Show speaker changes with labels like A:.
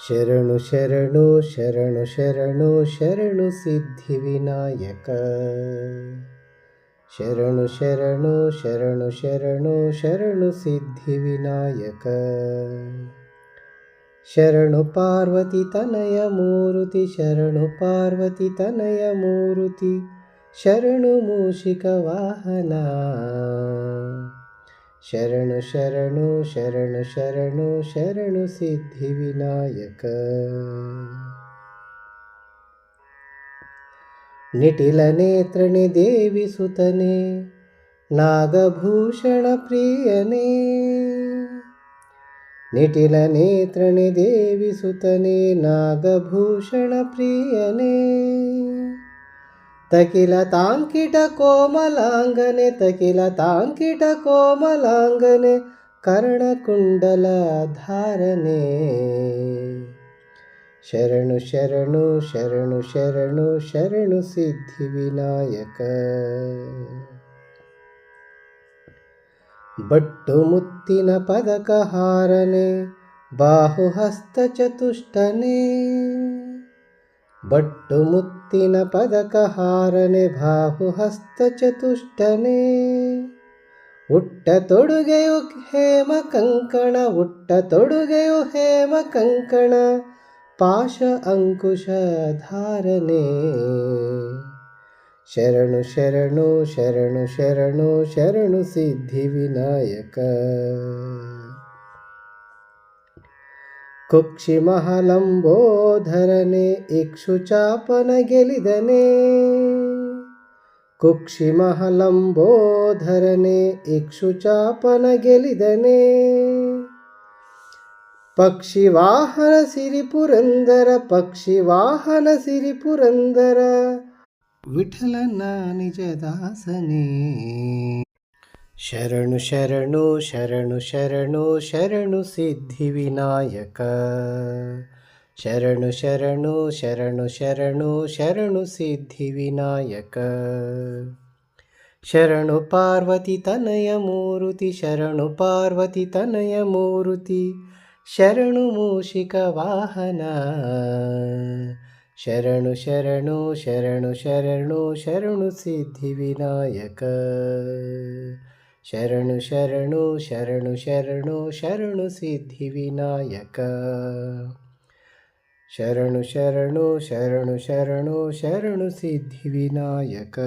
A: ಶರಣು ಶರಣು ಶರಣು ಶರಣು ಶರಣು ಸಿದ್ಧಿ ವಿನಾಯಕ ಶರಣು ಶರಣು ಶರಣು ಶರಣು ಶರಣು ಸಿದ್ಧಿ ವಿನಾಯಕ ಶರಣು ಪಾರ್ವತಿ ತನಯ ಮೂರುತಿ ಶರಣು ಪಾರ್ವತಿ ತನಯ ಮೂರುತಿ ಶರಣು ಮೂಷಿಕ ವಾಹನ शरणु शरणु शरणु शरणु शरणु सिद्धिविनायक निटिलनेत्रणे देवि सुतने नागभूषणप्रियने निटिलनेत्रेण देवि सुतने नागभूषणप्रियने तकिलताङ्किटकोमलाङ्गने तकिलताङ्किटकोमलाङ्गने कर्णकुण्डलधारणे शरणु शरणु शरणु शरणु शरणुसिद्धिविनायक बट्टुमुत्तिनपदकहारन् बाहुहस्तचतुष्टने भट्टुमुत्तिनपदकहारणे बाहुहस्तचतुष्टने। उट्टतोडुगेयु हेम कङ्कण उट्टतोडुगेयु हेमकङ्कण पाश अङ्कुशधारणे शरणु शरणु शरणु शरणु शरणुसिद्धिविनायक ಕುಕ್ಷಿ ಕುಕ್ಷಿಮಹಲಂಬೋಧರನೆ ಇಕ್ಷುಚಾಪನ ಗೆಲಿದನೆ ಕುಕ್ಷಿಮಹಲಂಬೋಧರನೆ ಇಕ್ಷುಚಾಪನ ಗೆಲಿದನೆ ಪಕ್ಷಿ ವಾಹನ ಸಿರಿ ಪುರಂದರ ವಿಠಲನ ನಿಜದಾಸನೇ. ಶರಣು ಶರಣು ಶರಣು ಶರಣು ಶರಣು ಸಿದ್ಧಿ ವಿನಾಯಕ ಶರಣು ಶರಣು ಶರಣು ಶರಣು ಶರಣು ಸಿದ್ಧಿ ವಿನಾಯಕ ಶರಣು ಪಾರ್ವತಿ ತನಯ ಮೂರುತಿ ಶರಣು ಪಾರ್ವತಿ ತನಯ ಮೂರುತಿ ಶರಣು ಮೂಷಿಕ ವಾಹನ ಶರಣು ಶರಣು ಶರಣು ಶರಣು ಶರಣು ಸಿದ್ಧಿ ವಿನಾಯಕ ಶರಣು ಶರಣು ಶರಣು ಶರಣು ಶರಣು ಸಿದ್ಧಿ ವಿನಾಯಕ. ಶರಣು ಶರಣು ಶರಣು ಶರಣು ಶರಣು ಸಿದ್ಧಿ ವಿನಾಯಕ.